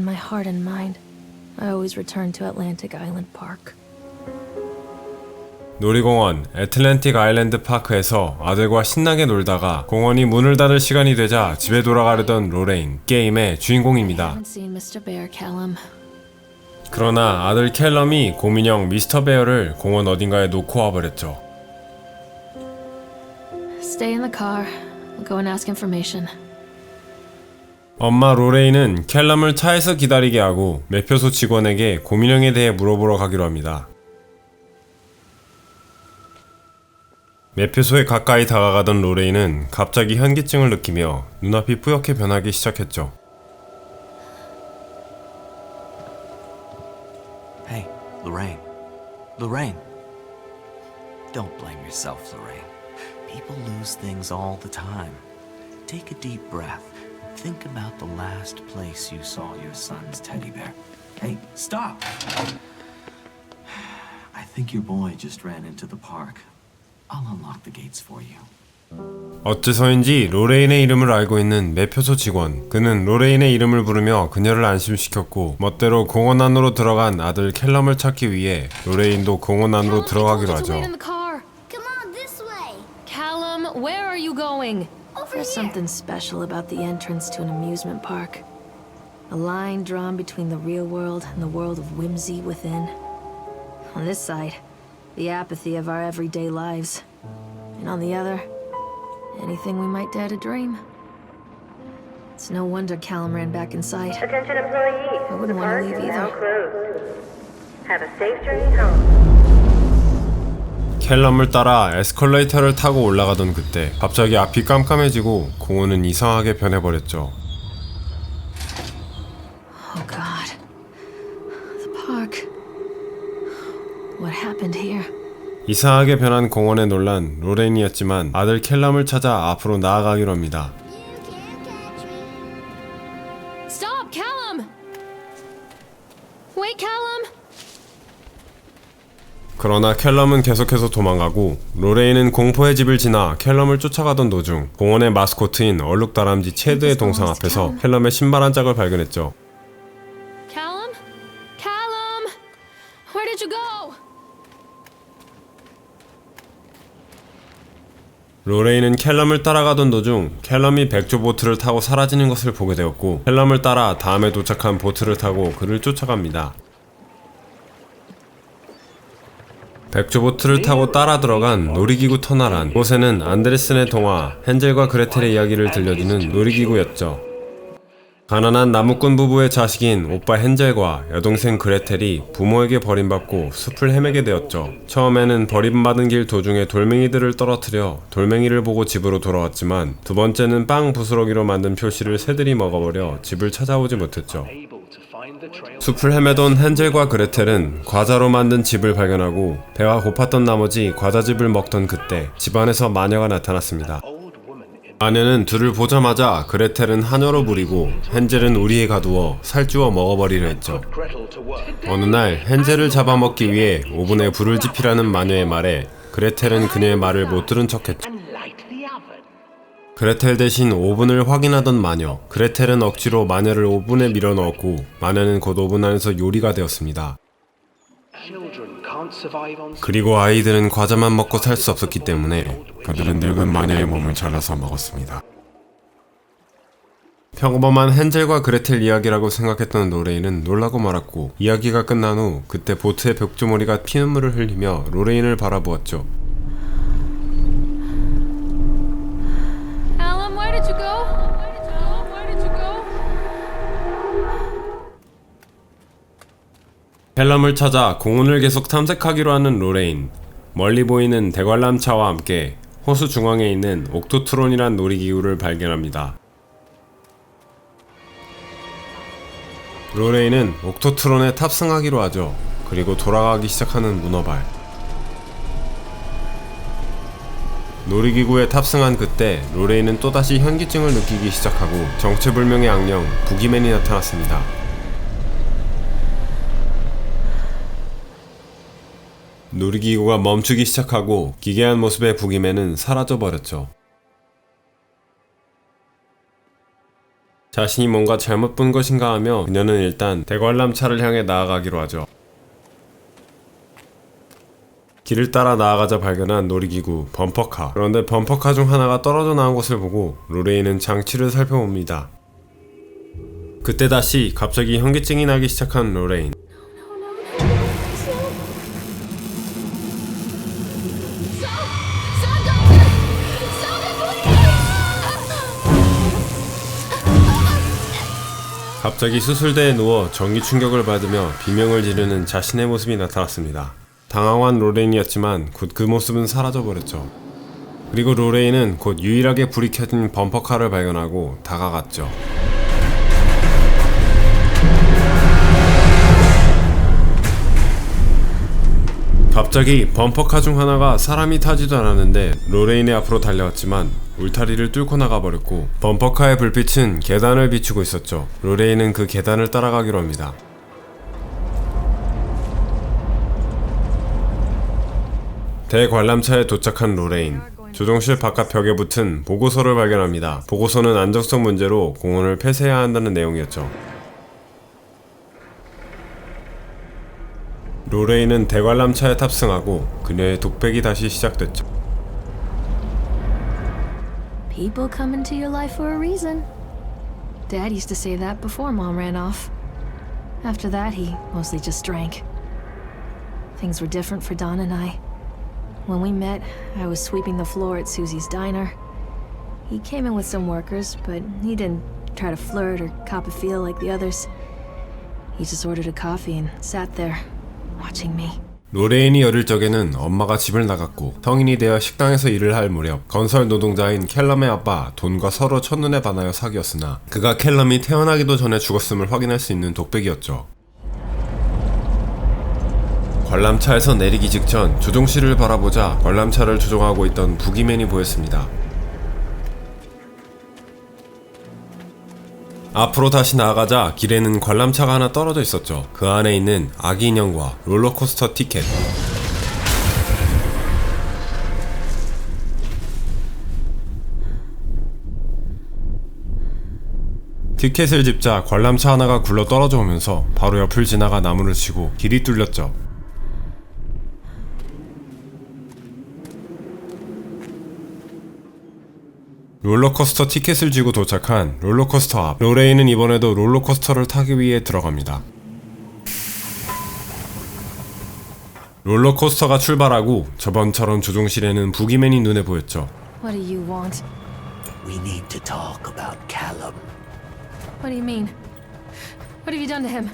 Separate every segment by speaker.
Speaker 1: In my heart and mind, I always return to Atlantic Island Park.
Speaker 2: 놀이공원 애틀랜틱 아일랜드 파크에서 아들과 신나게 놀다가 공원이 문을 닫을 시간이 되자 집에 돌아가려던 로레인, 게임의 주인공입니다. 그러나 아들 캘럼이 곰인형 미스터 베어를 공원 어딘가에 놓고 와버렸죠.
Speaker 1: Stay in the car. I'll go and ask information.
Speaker 2: 엄마 로레인은 캘럼을 차에서 기다리게 하고 매표소 직원에게 곰인형에 대해 물어보러 가기로 합니다. 매표소에 가까이 다가가던 로레인은 갑자기 현기증을 느끼며 눈앞이 뿌옇게 변하기 시작했죠.
Speaker 3: Hey, Lorraine. Lorraine. Don't blame yourself, Lorraine. People lose things all the time. Take a deep breath. Think about the last place you saw your son's teddy bear. Hey, stop! I think your boy just ran into the park. I'll unlock the gates for you.
Speaker 2: 어째서인지 로레인의 이름을 알고 있는 매표소 직원. 그는 로레인의 이름을 부르며 그녀를 안심시켰고 멋대로 공원 안으로 들어간 아들 캘럼을 찾기 위해 로레인도 공원 안으로 들어가기로 하죠.
Speaker 1: Callum, where are you going?
Speaker 4: Over
Speaker 1: There's
Speaker 4: here.
Speaker 1: something special about the entrance to an amusement park. A line drawn between the real world and the world of whimsy within. On this side, the apathy of our everyday lives. And on the other, anything we might dare to dream. It's no wonder Callum ran back inside.
Speaker 5: Attention employees.
Speaker 1: I wouldn't
Speaker 5: the
Speaker 1: wanna
Speaker 5: park
Speaker 1: leave either.
Speaker 5: Have a safe journey home.
Speaker 2: 캘럼을 따라 에스컬레이터를 타고 올라가던 그때 갑자기 앞이 깜깜해지고 공원은 이상하게 변해버렸죠.
Speaker 1: Oh god. The park. What happened here?
Speaker 2: 이상하게 변한 공원에 놀란 로렌이었지만 아들 캘럼을 찾아 앞으로 나아가기로 합니다. 그러나 캘럼은 계속해서 도망가고 로레인은 공포의 집을 지나 캘럼을 쫓아가던 도중 공원의 마스코트인 얼룩다람쥐 체드의 동상 앞에서 캘럼의 신발 한 짝을 발견했죠.
Speaker 1: Callum? Callum! Where did you go?
Speaker 2: 로레인은 캘럼을 따라가던 도중 캘럼이 백조 보트를 타고 사라지는 것을 보게 되었고 캘럼을 따라 다음에 도착한 보트를 타고 그를 쫓아갑니다. 백조 보트를 타고 따라 들어간 놀이기구 터널 안 곳에는 안데르센의 동화 헨젤과 그레텔의 이야기를 들려주는 놀이기구였죠. 가난한 나무꾼 부부의 자식인 오빠 헨젤과 여동생 그레텔이 부모에게 버림받고 숲을 헤매게 되었죠. 처음에는 버림받은 길 도중에 돌멩이들을 떨어뜨려 돌멩이를 보고 집으로 돌아왔지만 두 번째는 빵 부스러기로 만든 표시를 새들이 먹어버려 집을 찾아오지 못했죠. 숲을 헤매던 헨젤과 그레텔은 과자로 만든 집을 발견하고 배가 고팠던 나머지 과자집을 먹던 그때 집안에서 마녀가 나타났습니다. 마녀는 둘을 보자마자 그레텔은 한여로 부리고 헨젤은 우리에 가두어 살찌워 먹어버리려 했죠. 어느 날 헨젤을 잡아먹기 위해 오븐에 불을 지피라는 마녀의 말에 그레텔은 그녀의 말을 못 들은 척했죠. 그레텔 대신 오븐을 확인하던 마녀. 그레텔은 억지로 마녀를 오븐에 밀어 넣었고 마녀는 곧 오븐 안에서 요리가 되었습니다. 그리고 아이들은 과자만 먹고 살 수 없었기 때문에 그들은 늙은 마녀의 몸을 잘라서 먹었습니다. 평범한 헨젤과 그레텔 이야기라고 생각했던 로레인은 놀라고 말았고 이야기가 끝난 후 그때 보트의 벽조머리가 피눈물을 흘리며 로레인을 바라보았죠. 펠럼을 찾아 공원을 계속 탐색하기로 하는 로레인. 멀리 보이는 대관람차와 함께 호수 중앙에 있는 옥토트론이란 놀이기구를 발견합니다. 로레인은 옥토트론에 탑승하기로 하죠. 그리고 돌아가기 시작하는 문어발. 놀이기구에 탑승한 그때 로레인은 또다시 현기증을 느끼기 시작하고 정체불명의 악령 부기맨이 나타났습니다. 놀이기구가 멈추기 시작하고 기괴한 모습의 부기맨은 사라져 버렸죠. 자신이 뭔가 잘못 본 것인가 하며 그녀는 일단 대관람차를 향해 나아가기로 하죠. 길을 따라 나아가자 발견한 놀이기구 범퍼카. 그런데 범퍼카 중 하나가 떨어져 나온 것을 보고 로레이는 장치를 살펴봅니다. 그때 다시 갑자기 현기증이 나기 시작한 로레인. 갑자기 수술대에 누워 전기 충격을 받으며 비명을 지르는 자신의 모습이 나타났습니다. 당황한 로레인이었지만 곧 그 모습은 사라져버렸죠. 그리고 로레인은 곧 유일하게 불이 켜진 범퍼카를 발견하고 다가갔죠. 갑자기 범퍼카 중 하나가 사람이 타지도 않았는데 로레인의 앞으로 달려왔지만 울타리를 뚫고 나가버렸고 범퍼카의 불빛은 계단을 비추고 있었죠. 로레인은 그 계단을 따라가기로 합니다. 대관람차에 도착한 로레인. 조종실 바깥 벽에 붙은 보고서를 발견합니다. 보고서는 안정성 문제로 공원을 폐쇄해야 한다는 내용이었죠. 로레인은 대관람차에 탑승하고 그녀의 독백이 다시 시작됐죠.
Speaker 1: People come into your life for a reason. Dad used to say that before Mom ran off. After that, he mostly just drank. Things were different for Don and I. When we met, I was sweeping the floor at Susie's diner. He came in with some workers, but he didn't try to flirt or cop a feel like the others. He just ordered a coffee and sat there,
Speaker 2: 로레인이 어릴 적에는 엄마가 집을 나갔고 성인이 되어 식당에서 일을 할 무렵 건설 노동자인 켈럼의 아빠 돈과 서로 첫눈에 반하여 사귀었으나 그가 켈럼이 태어나기도 전에 죽었음을 확인할 수 있는 독백이었죠. 관람차에서 내리기 직전 조종실을 바라보자 관람차를 조종하고 있던 부기맨이 보였습니다. 앞으로 다시 나아가자 길에는 관람차가 하나 떨어져 있었죠. 그 안에 있는 아기 인형과 롤러코스터 티켓. 티켓을 집자 관람차 하나가 굴러 떨어져 오면서 바로 옆을 지나가 나무를 치고 길이 뚫렸죠. 롤러코스터 티켓을 쥐고 도착한 롤러코스터 앞 로레이는 이번에도 롤러코스터를 타기 위해 들어갑니다. 롤러코스터가 출발하고 저번처럼 조종실에는 부기맨이 눈에 보였죠.
Speaker 1: What do you want?
Speaker 3: We need to talk about Callum.
Speaker 1: What do you mean? What have you done to him?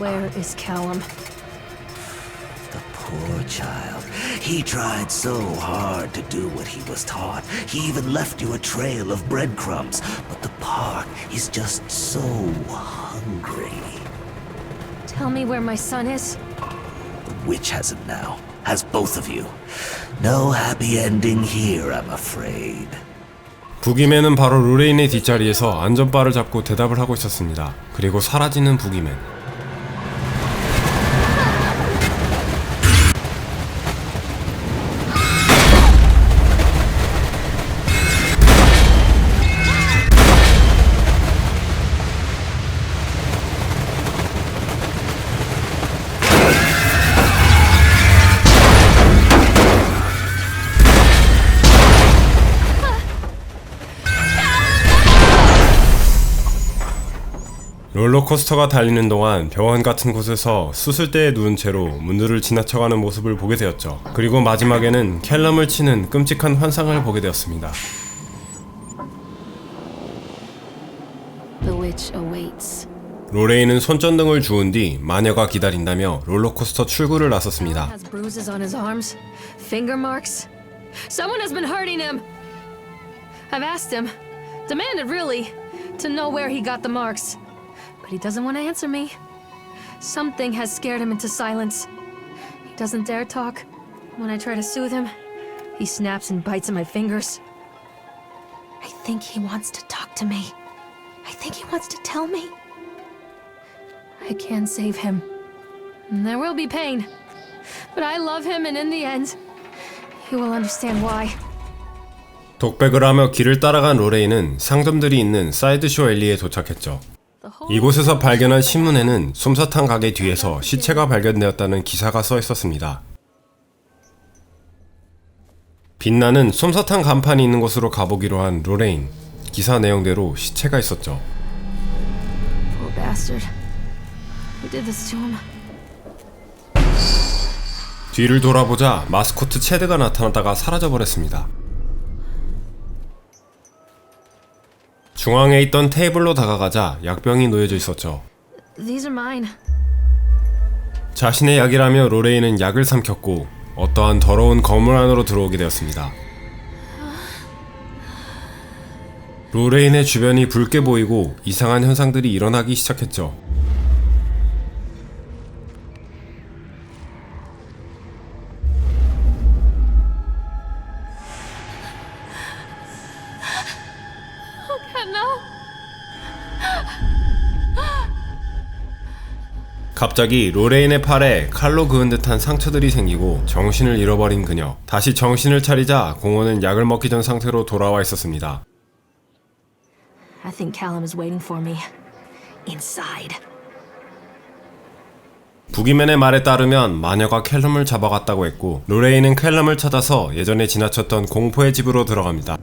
Speaker 1: Where is Callum?
Speaker 3: Poor child. He tried so hard to do what he was taught. He even left you a trail of breadcrumbs. But the park is just so hungry.
Speaker 1: Tell me where my son is.
Speaker 3: The witch has him now. Has both of you. No happy ending here, I'm afraid.
Speaker 2: 부기맨은 바로 로레인의 뒷자리에서 안전바를 잡고 대답을 하고 있었습니다. 그리고 사라지는 부기맨. 롤러코스터가 달리는 동안 병원 같은 곳에서 수술대에 누운 채로 문들을 지나쳐가는 모습을 보게 되었죠. 그리고 마지막에는 캘럼을 치는 끔찍한 환상을 보게 되었습니다.
Speaker 1: The witch awaits.
Speaker 2: 로레이는 손전등을 주운 뒤 마녀가 기다린다며 롤러코스터 출구를 나섰습니다.
Speaker 1: Has bruises on his arms, finger marks. Someone has been hurting him. I've asked him, demanded really, to know where he got the marks. But he doesn't want to answer me. Something has scared him into silence. He doesn't dare talk. When I try to soothe him, he snaps and bites at my fingers. I think he wants to talk to me. I think he wants to tell me. I can save him. And There will be pain. But I love him, and in the end, he will understand why.
Speaker 2: 독백을 하며 길을 따라간 로레이는 상점들이 있는 사이드쇼 엘리에 도착했죠. 이곳에서 발견한 신문에는 솜사탕 가게 뒤에서 시체가 발견되었다는 기사가 써 있었습니다. 빛나는 솜사탕 간판이 있는 곳으로 가보기로 한 로레인. 기사 내용대로 시체가 있었죠. 뒤를 돌아보자 마스코트 체드가 나타났다가 사라져버렸습니다. 중앙에 있던 테이블로 다가가자 약병이 놓여져 있었죠.
Speaker 1: These are mine.
Speaker 2: 자신의 약이라며 로레이는 약을 삼켰고 어떠한 더러운 거물 안으로 들어오게 되었습니다. 로레인의 주변이 붉게 보이고 이상한 현상들이 일어나기 시작했죠. 갑자기 로레인의 팔에 칼로 그은 듯한 상처들이 생기고 정신을 잃어버린 그녀. 다시 정신을 차리자 공원은 약을 먹기 전 상태로 돌아와 있었습니다.
Speaker 1: I think Callum is waiting for me. Inside.
Speaker 2: 부기맨의 말에 따르면 마녀가 캘럼을 잡아갔다고 했고 로레인은 캘럼을 찾아서 예전에 지나쳤던 공포의 집으로 들어갑니다.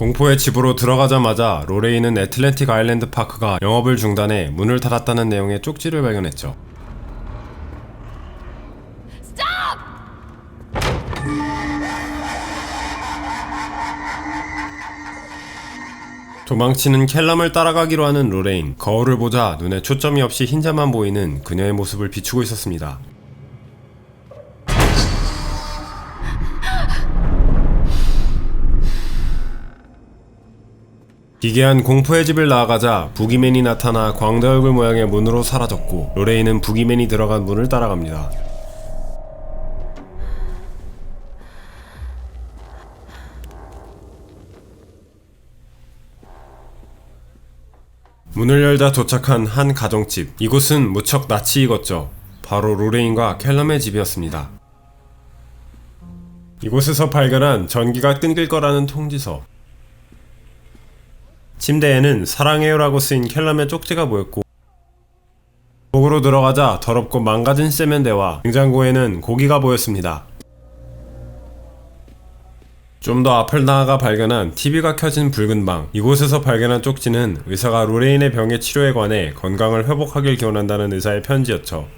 Speaker 2: 공포의 집으로 들어가자마자 로레인은 애틀랜틱 아일랜드 파크가 영업을 중단해 문을 닫았다는 내용의 쪽지를 발견했죠. 도망치는 캘럼을 따라가기로 하는 로레인. 거울을 보자 눈에 초점이 없이 흰자만 보이는 그녀의 모습을 비추고 있었습니다. 기괴한 공포의 집을 나아가자 부기맨이 나타나 광대 얼굴 모양의 문으로 사라졌고 로레인은 부기맨이 들어간 문을 따라갑니다. 문을 열다 도착한 한 가정집. 이곳은 무척 낯이 익었죠. 바로 로레인과 캘럼의 집이었습니다. 이곳에서 발견한 전기가 끊길 거라는 통지서. 침대에는 사랑해요라고 쓰인 캘럼의 쪽지가 보였고 목으로 들어가자 더럽고 망가진 세면대와 냉장고에는 고기가 보였습니다. 좀 더 앞을 나아가 발견한 TV가 켜진 붉은 방. 이곳에서 발견한 쪽지는 의사가 로레인의 병의 치료에 관해 건강을 회복하길 기원한다는 의사의 편지였죠.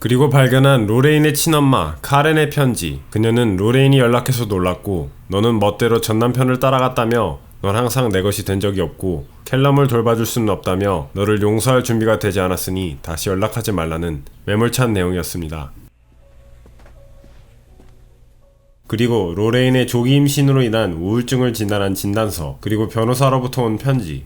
Speaker 2: 그리고 발견한 로레인의 친엄마 카렌의 편지. 그녀는 로레인이 연락해서 놀랐고 너는 멋대로 전 남편을 따라갔다며 넌 항상 내 것이 된 적이 없고 캘럼을 돌봐줄 수는 없다며 너를 용서할 준비가 되지 않았으니 다시 연락하지 말라는 매몰찬 내용이었습니다. 그리고 로레인의 조기 임신으로 인한 우울증을 진단한 진단서, 그리고 변호사로부터 온 편지.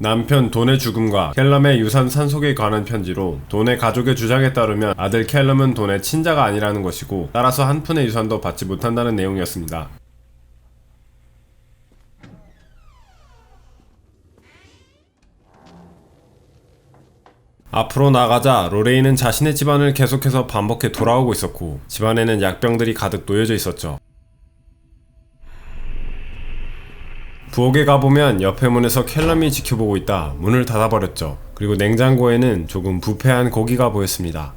Speaker 2: 남편 돈의 죽음과 캘럼의 유산 산속에 관한 편지로 돈의 가족의 주장에 따르면 아들 캘럼은 돈의 친자가 아니라는 것이고 따라서 한 푼의 유산도 받지 못한다는 내용이었습니다. 앞으로 나가자 로레인은 자신의 집안을 계속해서 반복해 돌아오고 있었고 집안에는 약병들이 가득 놓여져 있었죠. 부엌에 가보면 옆에 문에서 켈럼이 지켜보고 있다 문을 닫아버렸죠. 그리고 냉장고에는 조금 부패한 고기가 보였습니다.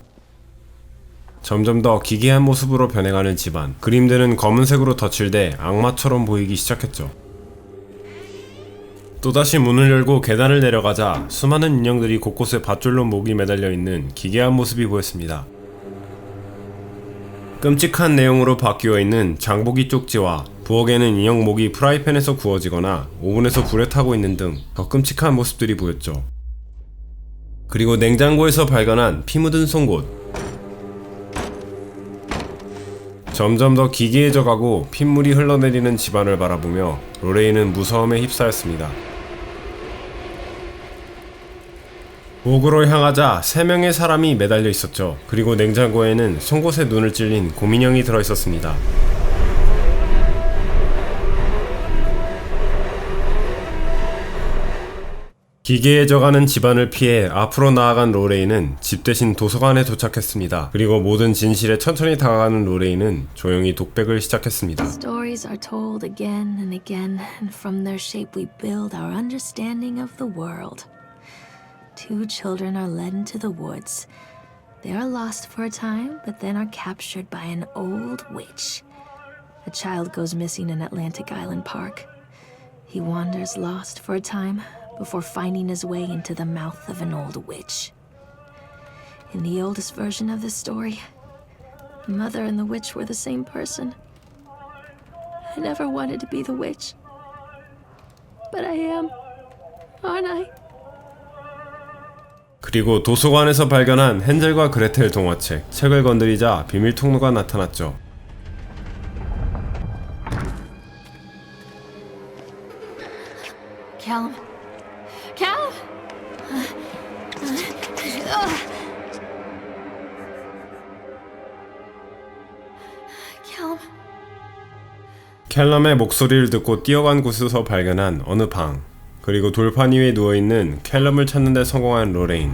Speaker 2: 점점 더 기괴한 모습으로 변해가는 집안. 그림들은 검은색으로 덧칠돼 악마처럼 보이기 시작했죠. 또다시 문을 열고 계단을 내려가자 수많은 인형들이 곳곳에 밧줄로 목이 매달려 있는 기괴한 모습이 보였습니다. 끔찍한 내용으로 바뀌어 있는 장보기 쪽지와 부엌에는 인형 목이 프라이팬에서 구워지거나 오븐에서 불에 타고 있는 등 더 끔찍한 모습들이 보였죠. 그리고 냉장고에서 발견한 피 묻은 송곳. 점점 더 기괴해져 가고 핏물이 흘러내리는 집안을 바라보며 로레이는 무서움에 휩싸였습니다. 목으로 향하자 세 명의 사람이 매달려 있었죠. 그리고 냉장고에는 송곳에 눈을 찔린 곰인형이 들어 있었습니다. 기괴해져가는 집안을 피해 앞으로 나아간 로레이는 집 대신 도서관에 도착했습니다. 그리고 모든 진실에 천천히 다가가는 로레이는 조용히 독백을 시작했습니다.
Speaker 1: Before finding his way into the mouth of an old witch. In the oldest version of the story, the mother and the witch were the same person. I never wanted to be the witch. But I am, aren't I?
Speaker 2: 그리고 도서관에서 발견한 헨젤과 그레텔 동화책. 책을 건드리자 비밀 통로가 나타났죠. 캘럼의 목소리를 듣고 뛰어간 곳에서 발견한 어느 방. 그리고 돌판 위에 누워있는 캘럼을 찾는 데 성공한 로레인.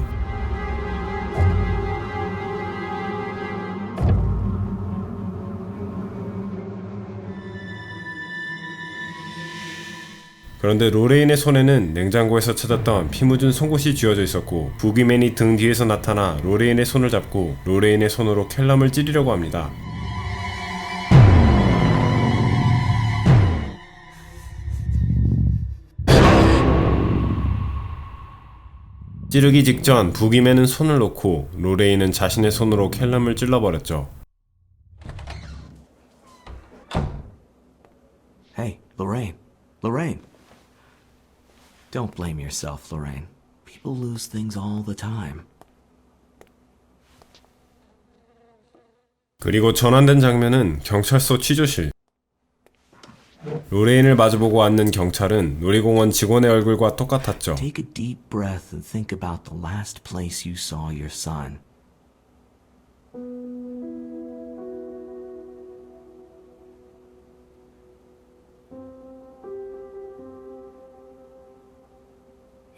Speaker 2: 그런데 로레인의 손에는 냉장고에서 찾았던 피 묻은 속옷이 쥐어져 있었고 부기맨이 등 뒤에서 나타나 로레인의 손을 잡고 로레인의 손으로 캘럼을 찌르려고 합니다. 찌르기 직전 부기맨은 손을 놓고 로레인은 자신의 손으로 캘럼을 찔러버렸죠.
Speaker 3: Hey, Lorraine. Lorraine. Don't blame yourself, Lorraine. People lose things all the time.
Speaker 2: 그리고 전환된 장면은 경찰서 취조실. 로레인을 마주보고 앉는 경찰은 놀이공원 직원의 얼굴과 똑같았죠.
Speaker 3: Take a deep breath and think about the last place you saw your son.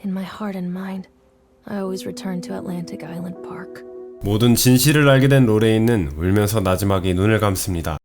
Speaker 1: In my heart and mind, I always return to Atlantic Island Park.
Speaker 2: 모든 진실을 알게 된 로레인은 울면서 나지막이 눈을 감습니다.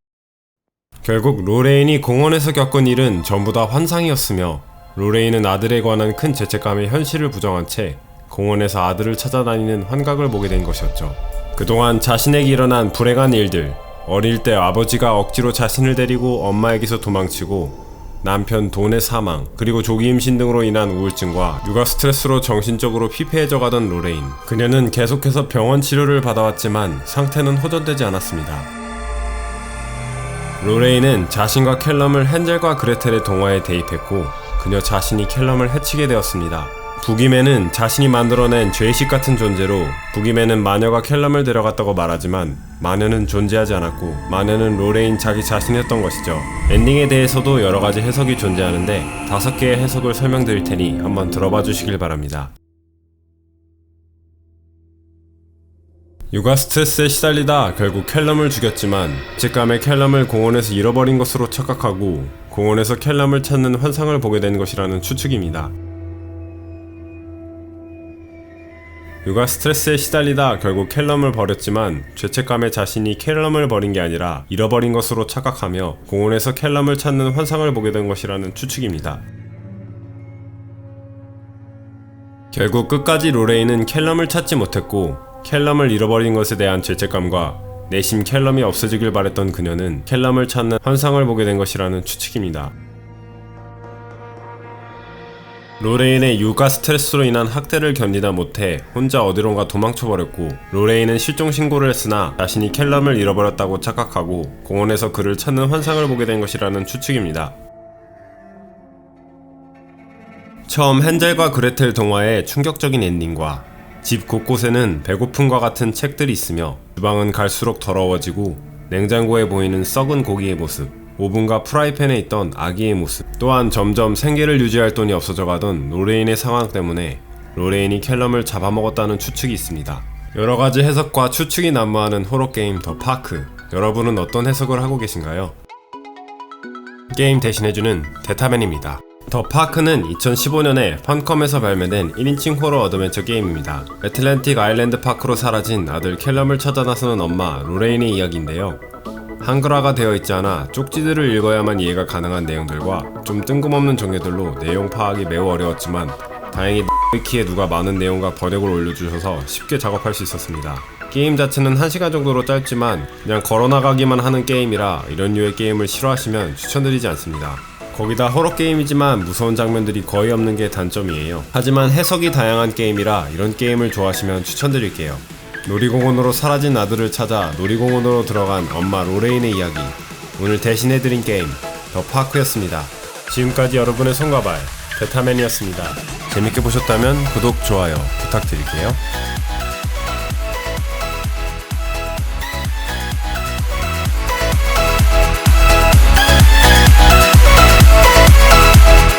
Speaker 2: 결국 로레인이 공원에서 겪은 일은 전부 다 환상이었으며 로레인은 아들에 관한 큰 죄책감에 현실을 부정한 채 공원에서 아들을 찾아다니는 환각을 보게 된 것이었죠. 그동안 자신에게 일어난 불행한 일들, 어릴 때 아버지가 억지로 자신을 데리고 엄마에게서 도망치고 남편 돈의 사망, 그리고 조기 임신 등으로 인한 우울증과 육아 스트레스로 정신적으로 피폐해져 가던 로레인. 그녀는 계속해서 병원 치료를 받아왔지만 상태는 호전되지 않았습니다. 로레인은 자신과 캘럼을 헨젤과 그레텔의 동화에 대입했고 그녀 자신이 캘럼을 해치게 되었습니다. 부기맨은 자신이 만들어낸 죄의식 같은 존재로 부기맨은 마녀가 캘럼을 데려갔다고 말하지만 마녀는 존재하지 않았고 마녀는 로레인 자기 자신이었던 것이죠. 엔딩에 대해서도 여러 가지 해석이 존재하는데 다섯 개의 해석을 설명드릴 테니 한번 들어봐 주시길 바랍니다. 육아 스트레스에 시달리다 결국 캘럼을 죽였지만 직감에 캘럼을 공원에서 잃어버린 것으로 착각하고 공원에서 캘럼을 찾는 환상을 보게 된 것이라는 추측입니다. 육아 스트레스에 시달리다 결국 캘럼을 버렸지만 죄책감에 자신이 캘럼을 버린 게 아니라 잃어버린 것으로 착각하며 공원에서 캘럼을 찾는 환상을 보게 된 것이라는 추측입니다. 결국 끝까지 로레인은 캘럼을 찾지 못했고 캘럼을 잃어버린 것에 대한 죄책감과 내심 캘럼이 없어지길 바랬던 그녀는 캘럼을 찾는 환상을 보게 된 것이라는 추측입니다. 로레인의 육아 스트레스로 인한 학대를 견디다 못해 혼자 어디론가 도망쳐버렸고 로레인은 실종 신고를 했으나 자신이 캘럼을 잃어버렸다고 착각하고 공원에서 그를 찾는 환상을 보게 된 것이라는 추측입니다. 처음 헨젤과 그레텔 동화의 충격적인 엔딩과 집 곳곳에는 배고픔과 같은 책들이 있으며 주방은 갈수록 더러워지고 냉장고에 보이는 썩은 고기의 모습 오븐과 프라이팬에 있던 아기의 모습 또한 점점 생계를 유지할 돈이 없어져 가던 로레인의 상황 때문에 로레인이 캘럼을 잡아먹었다는 추측이 있습니다. 여러 가지 해석과 추측이 난무하는 호러 게임 더 파크 여러분은 어떤 해석을 하고 계신가요? 게임 대신해주는 데타맨입니다. 더 파크는 2015년에 펀컴에서 발매된 1인칭 호러 어드벤처 게임입니다. 애틀랜틱 아일랜드 파크로 사라진 아들 캘럼을 찾아 나서는 엄마 로레인의 이야기인데요. 한글화가 되어 있지 않아 쪽지들을 읽어야만 이해가 가능한 내용들과 좀 뜬금없는 전개들로 내용 파악이 매우 어려웠지만 다행히 위키에 누가 많은 내용과 번역을 올려주셔서 쉽게 작업할 수 있었습니다. 게임 자체는 1시간 정도로 짧지만 그냥 걸어나가기만 하는 게임이라 이런 류의 게임을 싫어하시면 추천드리지 않습니다. 거기다 호러 게임이지만 무서운 장면들이 거의 없는 게 단점이에요. 하지만 해석이 다양한 게임이라 이런 게임을 좋아하시면 추천드릴게요. 놀이공원으로 사라진 아들을 찾아 놀이공원으로 들어간 엄마 로레인의 이야기. 오늘 대신해드린 게임 더 파크였습니다. 지금까지 여러분의 손과 발 베타맨이었습니다. 재밌게 보셨다면 구독, 좋아요 부탁드릴게요.